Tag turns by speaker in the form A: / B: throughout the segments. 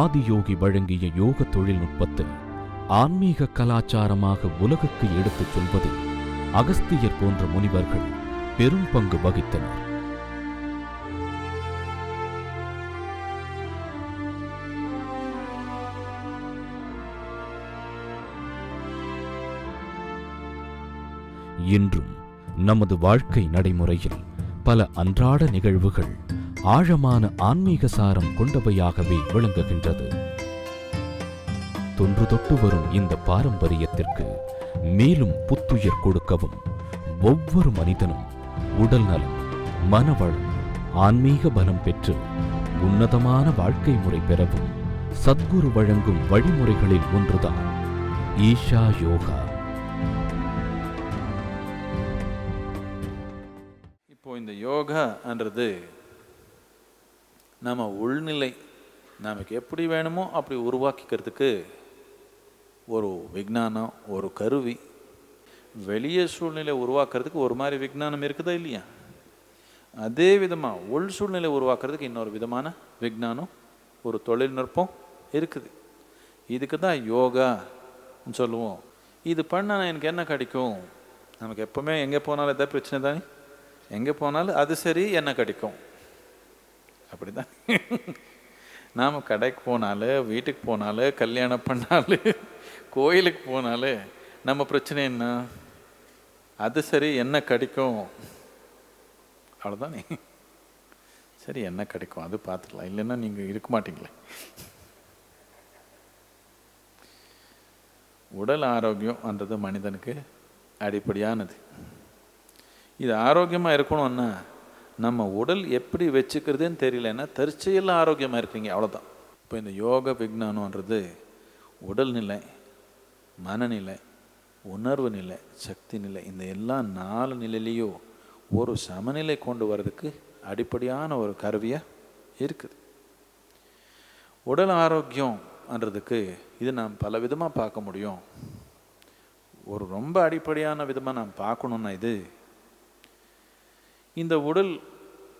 A: ஆதியோகி வழங்கிய யோக தொழில்நுட்பத்தை ஆன்மீக கலாச்சாரமாக உலகுக்கு எடுத்துச் சொல்வதில் அகஸ்தியர் போன்ற முனிவர்கள் பெரும் பங்கு வகித்தனர். இன்றும் நமது வாழ்க்கை நடைமுறையில் பல அன்றாட நிகழ்வுகள் ஆழமான ஆன்மீக சாரம் கொண்டவையாகவே விளங்குகின்றது. தொன்று தொட்டு வரும் இந்த பாரம்பரியத்திற்கு மேலும் புத்துயிர் கொடுக்கவும் ஒவ்வொரு மனிதனும் உடல் நலம் மனவளம் ஆன்மீக பலம் பெற்று உன்னதமான வாழ்க்கை முறை பெறவும் சத்குரு வழங்கும் வழிமுறைகளில் ஒன்றுதான் ஈஷா யோகா.
B: இப்போ இந்த யோகான்றது நம்ம உள்நிலை நமக்கு எப்படி வேணுமோ அப்படி உருவாக்கிக்கிறதுக்கு ஒரு விஞ்ஞானம் ஒரு கருவி வெளியே சூழ்நிலை உருவாக்குறதுக்கு ஒரு மாதிரி விஞ்ஞானம் இருக்குதா இல்லையா? அதே விதமாக உள் சூழ்நிலை உருவாக்குறதுக்கு இன்னொரு விதமான விஞ்ஞானம் ஒரு தொழில்நுட்பம் இருக்குது. இதுக்கு தான் யோகான்னு சொல்லுவோம். இது பண்ணால் எனக்கு என்ன கிடைக்கும்? நமக்கு எப்போவுமே எங்கே போனாலும் எதாவது பிரச்சனை தானே? எங்கே போனாலும் அது சரி என்ன கிடைக்கும்? அப்படிதான். நாம் கடைக்கு போனாலும் வீட்டுக்கு போனாலும் கல்யாணம் பண்ணாலும் கோயிலுக்கு போனாலும் நம்ம பிரச்சனை என்ன? அது சரி என்ன கிடைக்கும்? அவ்வளோதானே சரி என்ன கிடைக்கும்? அது பார்த்துக்கலாம். இல்லைன்னா நீங்கள் இருக்க மாட்டீங்களே. உடல் ஆரோக்கியம்ன்றது மனிதனுக்கு அடிப்படையானது. இது ஆரோக்கியமாக இருக்கணும்னா நம்ம உடல் எப்படி வச்சுக்கிறதுன்னு தெரியலன்னா தற்செயலில் ஆரோக்கியமாக இருக்கீங்க அவ்வளோதான் இப்போ இந்த யோக உடல் உடல்நிலை மனநிலை உணர்வு நிலை சக்தி நிலை இந்த எல்லா நாலு நிலையிலையும் ஒரு சமநிலை கொண்டு வர்றதுக்கு அடிப்படையான ஒரு கருவியாக இருக்குது. உடல் ஆரோக்கியம்ன்றதுக்கு இது நாம் பல விதமாக பார்க்க முடியும். ஒரு ரொம்ப அடிப்படையான விதமாக நாம் பார்க்கணுன்னா இது இந்த உடல்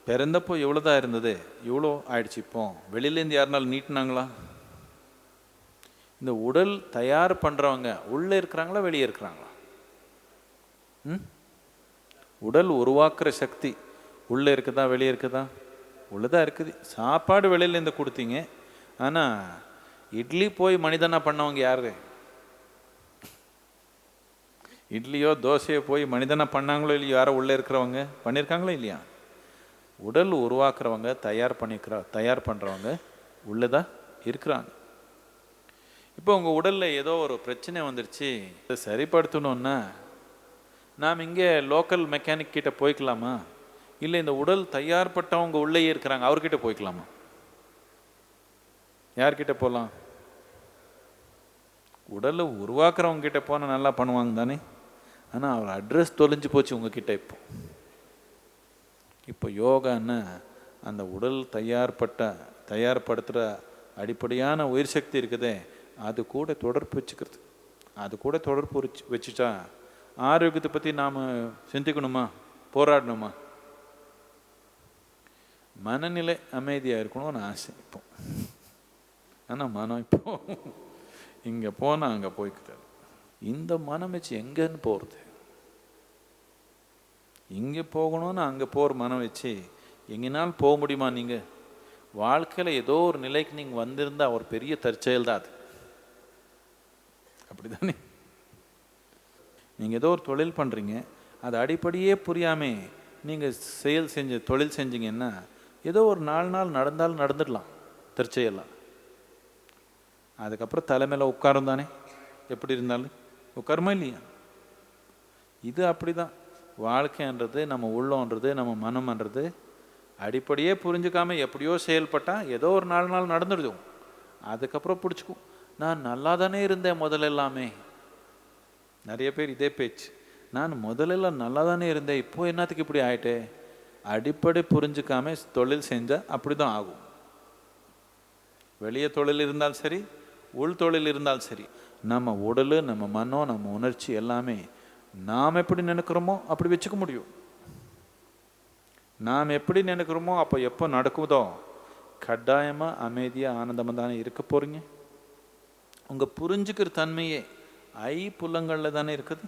B: பிறந்தப்போ எவ்வளோ தான் இருந்தது? எவ்வளோ ஆயிடுச்சு இப்போ? வெளியிலேருந்து யாருனாலும் நீட்டினாங்களா? இந்த உடல் தயார் பண்ணுறவங்க உள்ளே இருக்கிறாங்களா வெளியே இருக்கிறாங்களா? ம்? உடல் உருவாக்குற சக்தி உள்ளே இருக்குதா வெளியே இருக்குதா? உள்ளே தான் இருக்குது. சாப்பாடு வெளியிலேருந்து கொடுத்தீங்க. ஆனால் இட்லி போய் மனிதனாக பண்ணவங்க யாரு? இட்லியோ தோசையோ போய் மனிதனை பண்ணாங்களோ இல்லையோ யாரோ உள்ளே இருக்கிறவங்க? பண்ணியிருக்காங்களோ இல்லையா? உடல் உருவாக்குறவங்க தயார் பண்ணிக்கிற தயார் பண்ணுறவங்க உள்ளே தான் இருக்கிறாங்க. இப்போ உங்கள் உடலில் ஏதோ ஒரு பிரச்சனை வந்துருச்சு. இதை சரிப்படுத்தணுன்னா நாம் இங்கே லோக்கல் மெக்கானிக் கிட்ட போய்க்கலாமா? இல்லை இந்த உடல் தயார்பட்டவங்க உள்ளேயே இருக்கிறாங்க அவர்கிட்ட போய்க்கலாமா? யார்கிட்ட போகலாம்? உடலை உருவாக்குறவங்க கிட்ட போனால் நல்லா பண்ணுவாங்க தானே? ஆனால் அவர் அட்ரஸ் தொலைஞ்சு போச்சு உங்ககிட்ட இப்போ. இப்போ யோகான்னா அந்த உடல் தயார்பட்ட தயார்படுத்துகிற அடிப்படையான உயிர் சக்தி இருக்குதே அது கூட தொடர்பு வச்சுக்கிறது. அது கூட தொடர்பு வச்சு வச்சுட்டா ஆரோக்கியத்தை பற்றி நாம் சிந்திக்கணுமா? போராடணுமா? மனநிலை அமைதியாக இருக்கணும்னு ஆசை இப்போ. ஆனால் மனம் இப்போ இங்கே போனால் அங்கே போய்க்குது இந்த மனம் வச்சு எங்கன்னு போகிறது இங்கே போகணும்னு அங்கே போகிற மனம் வச்சு எங்கேனாலும் போக முடியுமா நீங்கள் வாழ்க்கையில் ஏதோ ஒரு நிலைக்கு நீங்கள் வந்திருந்தால் ஒரு பெரிய தற்செயல் தான் அது. அப்படிதானே? நீங்கள் ஏதோ ஒரு தொழில் பண்ணுறீங்க அது அடிப்படையே புரியாமல் நீங்கள் செயல் செஞ்சு தொழில் செஞ்சீங்கன்னா ஏதோ ஒரு நாலு நாள் நடந்தாலும் நடந்துடலாம் தற்செயலாம் அதுக்கப்புறம் தலைமையில் உட்காரும் தானே எப்படி இருந்தாலும். உட்காருமா இல்லையா? இது அப்படி தான் வாழ்க்கைன்றது நம்ம உள்ளோன்றது நம்ம மனம்ன்றது அடிப்படையே புரிஞ்சுக்காம எப்படியோ செயல்பட்டால் ஏதோ ஒரு நாலு நாள் நடந்துடுதும். அதுக்கப்புறம் பிடிச்சிக்கும். நான் நல்லா தானே இருந்தேன் முதல்ல எல்லாமே நிறைய பேர் இதே பேச்சு. நான் முதல்ல நல்லா தானே இருந்தேன். இப்போ என்னத்துக்கு இப்படி ஆயிட்டே? அடிப்படை புரிஞ்சுக்காம தொழில் செஞ்சால் அப்படி தான் ஆகும். வெளியே தொழில் இருந்தாலும் சரி உள் தொழில் இருந்தாலும் சரி. நம்ம உடல் நம்ம மனம் நம்ம உணர்ச்சி எல்லாமே நாம் எப்படி நினைக்கிறோமோ அப்படி வச்சுக்க முடியும். நாம் எப்படி நினைக்கிறோமோ அப்போ எப்போ நடக்குதோ கட்டாயமாக அமைதியாக ஆனந்தமாக தானே இருக்க போகிறீங்க உங்கள் புரிஞ்சுக்கிற தன்மையே ஐ புலங்களில் தானே இருக்குது?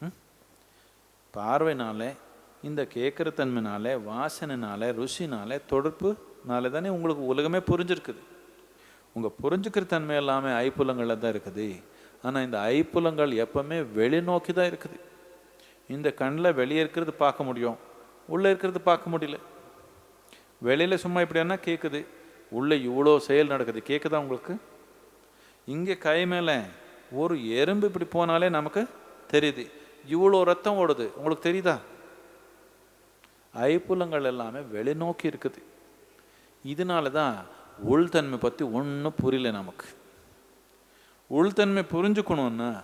B: ம்? பார்வைனாலே இந்த கேட்குற தன்மைனாலே வாசனைனாலே ருசினாலே தொடர்புனாலே தானே உங்களுக்கு உலகமே புரிஞ்சிருக்குது. உங்கள் புரிஞ்சுக்கிற தன்மை எல்லாமே ஐப்புலங்களில் தான் இருக்குது. ஆனால் இந்த ஐப்புலங்கள் எப்பவுமே வெளிநோக்கி தான் இருக்குது. இந்த கண்ணில் வெளியே இருக்கிறது பார்க்க முடியும். உள்ளே இருக்கிறது பார்க்க முடியல. வெளியில் சும்மா இப்படியானா கேட்குது உள்ளே இவ்வளோ செயல் நடக்குது. கேட்குதா உங்களுக்கு? இங்கே கை மேலே ஒரு எறும்பு இப்படி போனாலே நமக்கு தெரியுது. இவ்வளோ ரத்தம் ஓடுது. உங்களுக்கு தெரியுதா? ஐப்புலங்கள் எல்லாமே வெளிநோக்கி இருக்குது. இதனால தான் உள்தன்மை பற்றி ஒன்றும் புரியல நமக்கு. உள்தன்மை புரிஞ்சுக்கணுன்னா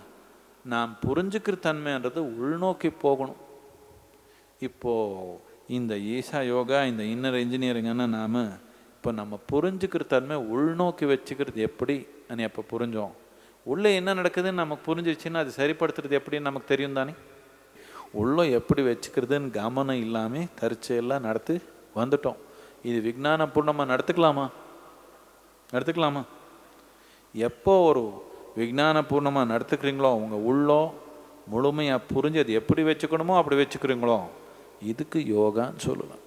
B: நாம் புரிஞ்சுக்கிற தன்மைன்றது உள்நோக்கி போகணும். இப்போ இந்த ஈசா யோகா இந்த இன்னர் இன்ஜினியரிங்னா நாம் இப்போ நம்ம புரிஞ்சுக்கிற தன்மை உள்நோக்கி வச்சுக்கிறது எப்படி? అని அப்போ புரிஞ்சோம் உள்ளே என்ன நடக்குதுன்னு நமக்கு புரிஞ்சிச்சுன்னா அது சரிப்படுத்துறது எப்படின்னு நமக்கு தெரியும் தானே? உள்ளே எப்படி வச்சுக்கிறதுன்னு கவனம் இல்லாமல் தரிச்சையெல்லாம் நடத்தி வந்துட்டோம். இது விஜானபூர்ணமாக நடத்துக்கலாமா? நடத்துக்கலாமா? எப்போ ஒரு விஜானபூர்ணமாக நடத்துக்கிறீங்களோ உங்கள் உள்ளோ முழுமையாக புரிஞ்சு அது எப்படி வச்சுக்கணுமோ அப்படி வச்சுக்கிறீங்களோ இதுக்கு யோகான்னு சொல்லலாம்.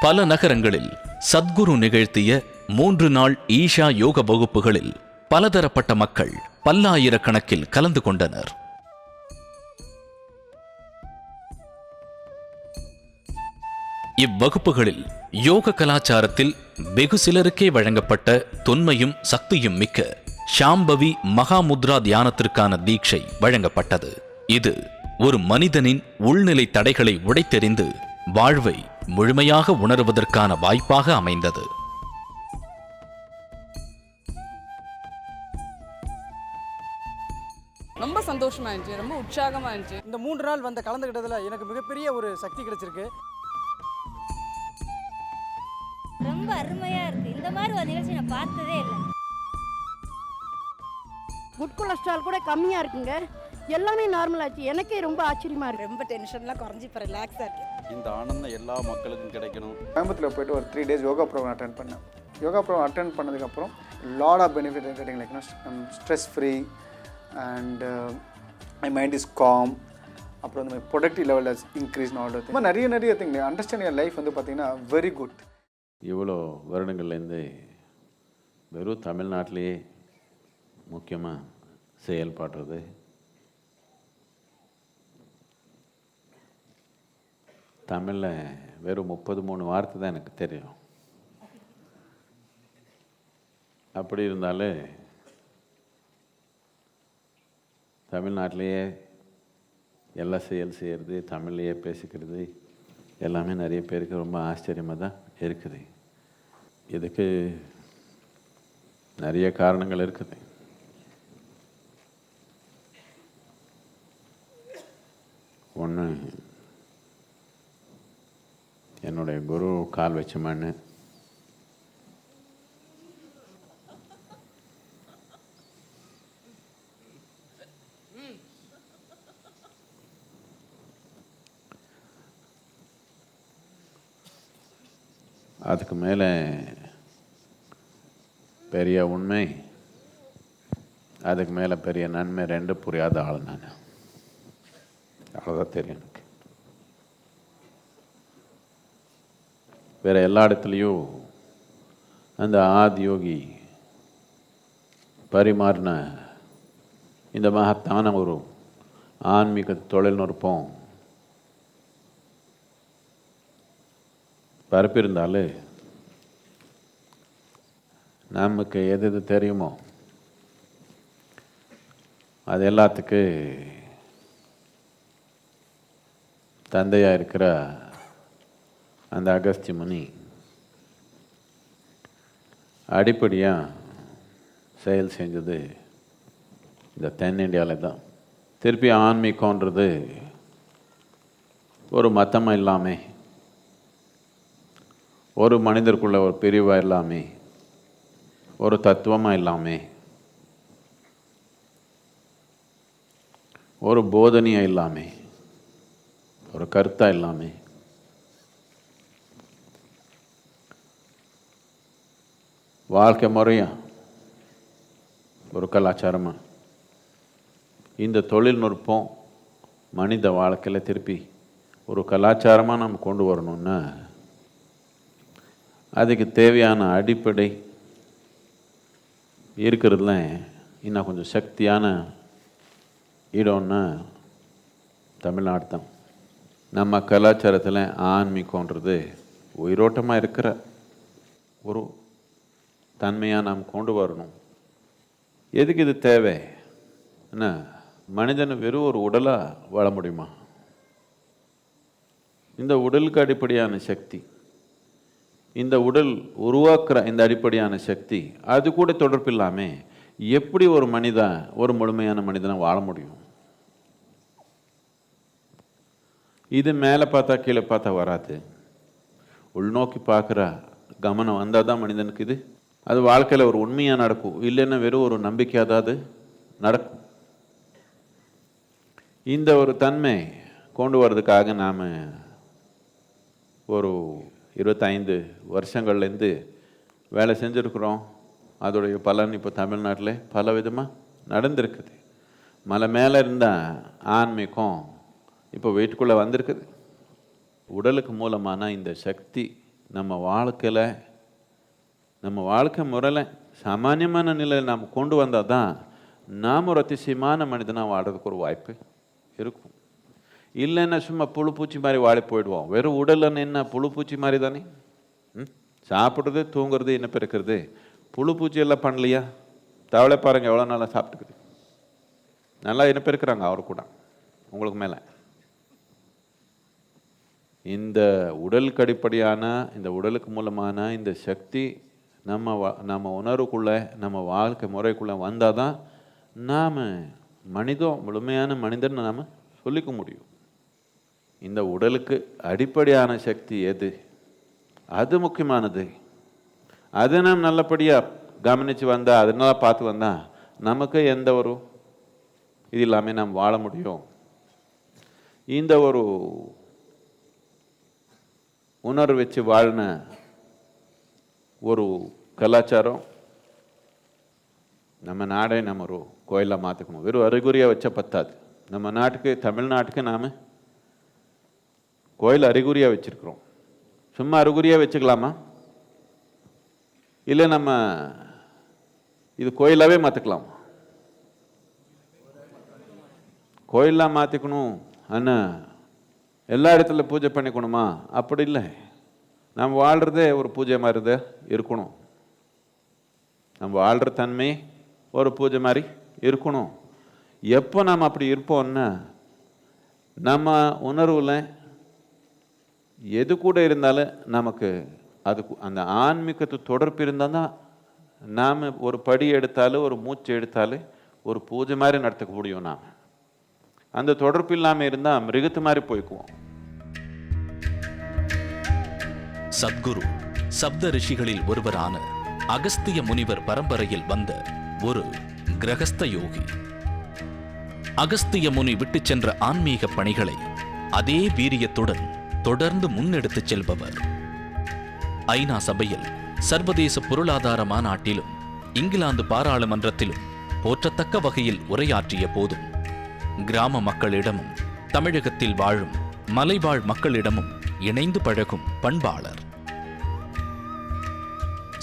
A: பல நகரங்களில் சத்குரு நிகழ்த்திய மூன்று நாள் ஈஷா யோக வகுப்புகளில் பலதரப்பட்ட மக்கள் பல்லாயிரக்கணக்கில் கலந்து கொண்டனர். இவ்வகுப்புகளில் யோக கலாச்சாரத்தில் வெகு சிலருக்கே வழங்கப்பட்ட தொன்மையும் சக்தியும் மிக்க ஷாம்பவி மகாமுத்ரா தியானத்திற்கான தீட்சை வழங்கப்பட்டது. இது ஒரு மனிதனின் உள்நிலை தடைகளை உடைத்தெறிந்து வாழ்வை முழுமையாக உணருவதற்கான வாய்ப்பாக அமைந்தது.
C: ரொம்ப சந்தோஷமா இருந்துச்சு ரொம்ப உற்சாகமா இருந்துச்சு.
D: இந்த மூன்று நாள் வந்த கலந்துக்கிட்டதில் எனக்கு மிகப்பெரிய ஒரு சக்தி கிடைச்சிருக்கு.
E: ரொம்ப அருமையா இருக்கு. இந்த மாதிரி ஒரு நிகழ்ச்சி நான் பார்த்ததே இல்லை.
F: குட் கொலஸ்ட்ரால் கூட கம்மியாக இருக்குங்க. எல்லாமே நார்மல் ஆச்சு. எனக்கே ரொம்ப ஆச்சரியமா இருக்கு.
G: ரொம்ப டென்ஷன்லாம் குறைஞ்சி இப்போ ரிலாக்ஸாக இருக்கு.
H: இந்த ஆனந்தம் எல்லா மக்களுக்கும் கிடைக்கணும்.
D: கோயம்புத்தூர் போயிட்டு ஒரு three days yoga programme attend பண்ணேன். யோகா ப்ரோக்ராம் அட்டன் பண்ணதுக்கப்புறம் லாட் ஆஃப் பெனிஃபிட் கிடைக்கும் like stress free and my mind is calm அப்புறம் வந்து my productive level is increase all ரொம்ப நிறைய நிறைய திங் அண்டர்ஸ்டாண்ட் யர் லைஃப் வந்து பார்த்தீங்கன்னா வெரி குட்
I: இவ்வளோ வருடங்கள்லேருந்து வெறும் தமிழ்நாட்டிலேயே முக்கியமாக செயல்படுறது. தமிழில் வெறும் முப்பது மூணு வார்த்தை தான் எனக்கு தெரியும். அப்படி இருந்தாலே தமிழ்நாட்டிலேயே எல்லா செயல் செய்கிறது தமிழ்லையே பேசிக்கிறது எல்லாமே நிறைய பேருக்கு ரொம்ப ஆச்சரியமாக தான் இருக்குது. இதுக்கு நிறைய காரணங்கள் இருக்குது. ஒன்று என்னுடைய குரு கால் வச்ச மண் அதுக்கு மேலே பெரிய உண்மை. அதுக்கு மேலே பெரிய நன்மை ரெண்டு புரியாத ஆள் நான். அவ்வளோதான் தெரியும் எனக்கு. வேற எல்லா இடத்துலையும் அந்த ஆதியோகி பரிமாறின இந்த மகத்தான ஒரு ஆன்மீக தொழில்நுட்பம் பரப்பியிருந்தாலே நமக்கு எது எது தெரியுமோ? அது எல்லாத்துக்கு தந்தையாக இருக்கிற அந்த அகஸ்தி முனி அடிப்படையாக செயல் செஞ்சது இந்த தென்னிந்தியாவில் தான். திருப்பி ஆன்மீகன்றது ஒரு மத்தமாக இல்லாமல் ஒரு மனிதருக்குள்ள ஒரு பிரிவாக இல்லாமே ஒரு தத்துவமாக இல்லாமே ஒரு போதனையாக இல்லாமே ஒரு கருத்தாக இல்லாமே வாழ்க்கை முறையாக ஒரு கலாச்சாரமாக இந்த தொழில்நுட்பம் மனித வாழ்க்கையில் திருப்பி ஒரு கலாச்சாரமாக நம்ம கொண்டு வரணும்னா அதுக்கு தேவையான அடிப்படை இருக்கிறதுல இன்னும் கொஞ்சம் சக்தியான இடம்னா தமிழ்நாடு தான். நம்ம கலாச்சாரத்தில் ஆன்மீகன்றது உயிரோட்டமாக இருக்கிற ஒரு தன்மையாக நாம் கொண்டு வரணும். எதுக்கு இது தேவை? என்ன மனிதன் வெறும் ஒரு உடலாக வாழ முடியுமா? இந்த உடலுக்கு அடிப்படையான சக்தி இந்த உடல் உருவாக்குற இந்த அடிப்படையான சக்தி அது கூட தொடர்பு இல்லாமல் எப்படி ஒரு மனிதன் ஒரு முழுமையான மனிதனை வாழ முடியும்? இது மேலே பார்த்தா கீழே பார்த்தா வராது. உள்நோக்கி பார்க்குற கவனம் வந்தால் தான் மனிதனுக்கு இது. அது வாழ்க்கையில் ஒரு உண்மையாக நடக்கும். இல்லைன்னா வெறும் ஒரு நம்பிக்கையாக தான் அது நடக்கும். இந்த ஒரு தன்மை கொண்டு வர்றதுக்காக நாம் ஒரு இருபத்தைந்து வருஷங்கள்லேருந்து வேலை செஞ்சுருக்குறோம். அதோடைய பலன் இப்போ தமிழ்நாட்டில் பல விதமாக நடந்திருக்குது. மலை மேலே இருந்த ஆன்மீகம் இப்போ வீட்டுக்குள்ளே வந்திருக்குது. உடலுக்கு மூலமான இந்த சக்தி நம்ம வாழ்க்கையில் நம்ம வாழ்க்கை முறையில் சாமானியமான நிலையில் நாம் கொண்டு வந்தால் தான் நாம் ஒரு அதிசயமான மனிதனாக வாழ்கிறதுக்கு ஒரு வாய்ப்பு இருக்கும். இல்லைன்னா சும்மா புழு பூச்சி மாதிரி வாழை போயிடுவோம். வெறும் உடல்ல என்ன புழு பூச்சி மாதிரி தானே? ம்? சாப்பிட்றது தூங்குறது என்ன பிறக்கிறது புழுப்பூச்சி எல்லாம் பண்ணலையா? தவளை பாருங்கள் எவ்வளோ நல்லா சாப்பிட்டுக்குது. நல்லா என்ன பெருக்கிறாங்க அவர் கூட. உங்களுக்கு மேலே. இந்த உடலுக்கு அடிப்படையான இந்த உடலுக்கு மூலமான இந்த சக்தி நம்ம வா- நம்ம உணர்வுக்குள்ளே நம்ம வாழ்க்கை முறைக்குள்ளே வந்தால் தான் நாம் மனிதம் முழுமையான மனிதன் நாம் சொல்லிக்க முடியும். இந்த உடலுக்கு அடிப்படையான சக்தி எது? அது முக்கியமானது. அதை நாம் நல்லபடியாக கவனித்து வந்தால் அதனால பார்த்து வந்தால் நமக்கு எந்த ஒரு இது இல்லாமல் நாம் வாழ முடியும். இந்த ஒரு உணர்வு வச்சு வாழ்ன ஒரு கலாச்சாரம் நம்ம நாடே நம்ம ஒரு கோயிலாக மாற்றிக்கணும் வெறும் அறிகுறியாக வச்சா பத்தாது. நம்ம நாட்டுக்கு தமிழ்நாட்டுக்கு நாம் கோயில் அறிகுறியாக வச்சுருக்குறோம். சும்மா அறிகுறியாக வச்சுக்கலாமா? இல்லை நம்ம இது கோயிலாகவே மாற்றிக்கலாம் கோயிலாக மாற்றிக்கணும் அண்ணா எல்லா இடத்துல பூஜை பண்ணிக்கணுமா? அப்படி இல்லை. நம்ம வாழ்கிறதே ஒரு பூஜை மாதிரி தான் இருக்கணும். நம்ம வாழ்கிற தன்மை ஒரு பூஜை மாதிரி இருக்கணும். எப்போ நாம் அப்படி இருப்போம்னா நம்ம உணர்வில் எது கூட இருந்தாலும் நமக்கு அதுக்கு அந்த ஆன்மீகத்து தொடர்பு இருந்தால் தான் நாம் ஒரு படி எடுத்தாலும் ஒரு மூச்சு எடுத்தாலும் ஒரு பூஜை மாதிரி நடத்துக்க முடியும் நாம். அந்த தொடர்பு இல்லாமல் இருந்தால் மிருகத்து மாதிரி போய்க்குவோம்.
A: சத்குரு சப்த ரிஷிகளில் ஒருவரான அகஸ்திய முனிவர் பரம்பரையில் வந்த ஒரு கிரகஸ்த யோகி. அகஸ்திய முனி விட்டுச் சென்ற ஆன்மீக பணிகளை அதே வீரியத்துடன் தொடர்ந்து முன்னெடுத்துச் செல்பவர். ஐநா சபையில் சர்வதேச பொருளாதார மாநாட்டிலும் இங்கிலாந்து பாராளுமன்றத்திலும் போற்றத்தக்க வகையில் உரையாற்றிய போதும் கிராம மக்களிடமும் தமிழகத்தில் வாழும் மலைவாழ் மக்களிடமும் இணைந்து பழகும் பண்பாளர்.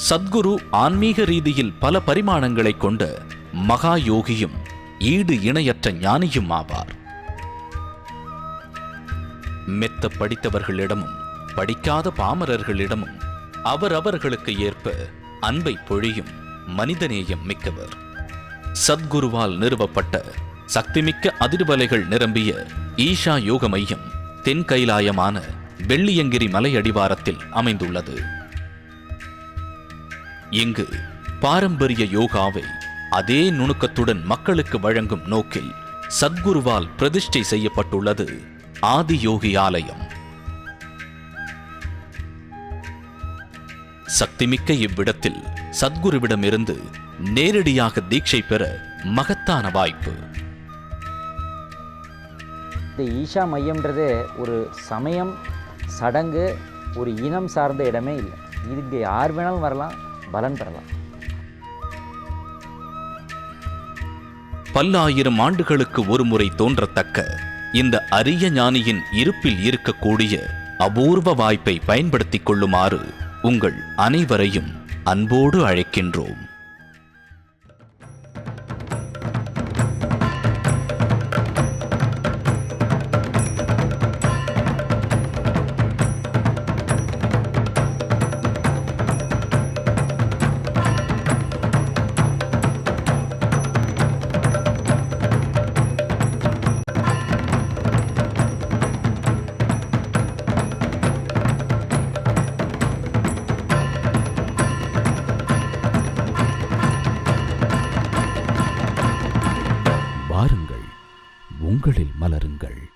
A: சத்குரு ஆன்மீக ரீதியில் பல பரிமாணங்களைக் கொண்ட மகா யோகியும் ஈடு இணையற்ற ஞானியும் ஆவார். மெத்த படித்தவர்களிடமும் படிக்காத பாமரர்களிடமும் அவரவர்களுக்கு ஏற்ப அன்பை பொழியும் மனிதநேயம் மிக்கவர். சத்குருவால் நிறுவப்பட்ட சக்திமிக்க அதிர்வலைகள் நிரம்பிய ஈஷா யோக மையம் தென் கைலாயமான வெள்ளியங்கிரி மலை அடிவாரத்தில் அமைந்துள்ளது. இங்கு பாரம்பரிய யோகாவை அதே நுணுக்கத்துடன் மக்களுக்கு வழங்கும் நோக்கில் சத்குருவால் பிரதிஷ்டை செய்யப்பட்டுள்ளது. ஆதியோகி ஆலயம் சக்திமிக்க இவ்விடத்தில் சத்குருவிடமிருந்து நேரடியாக தீட்சை பெற மகத்தான வாய்ப்பு.
J: இந்த ஈஷா மையம்ன்றது ஒரு சமயம் சடங்கு ஒரு இனம் சார்ந்த இடமே இல்லை. இதுக்கு யார் வேணாலும் வரலாம் பலன் பெறலாம்.
A: பல்லாயிரம் ஆண்டுகளுக்கு ஒருமுறை தோன்றத்தக்க இந்த அரிய ஞானியின் இருப்பில் இருக்கக்கூடிய அபூர்வ வாய்ப்பை பயன்படுத்திக் கொள்ளுமாறு உங்கள் அனைவரையும் அன்போடு அழைக்கின்றோம். உங்களில் மலருங்கள்.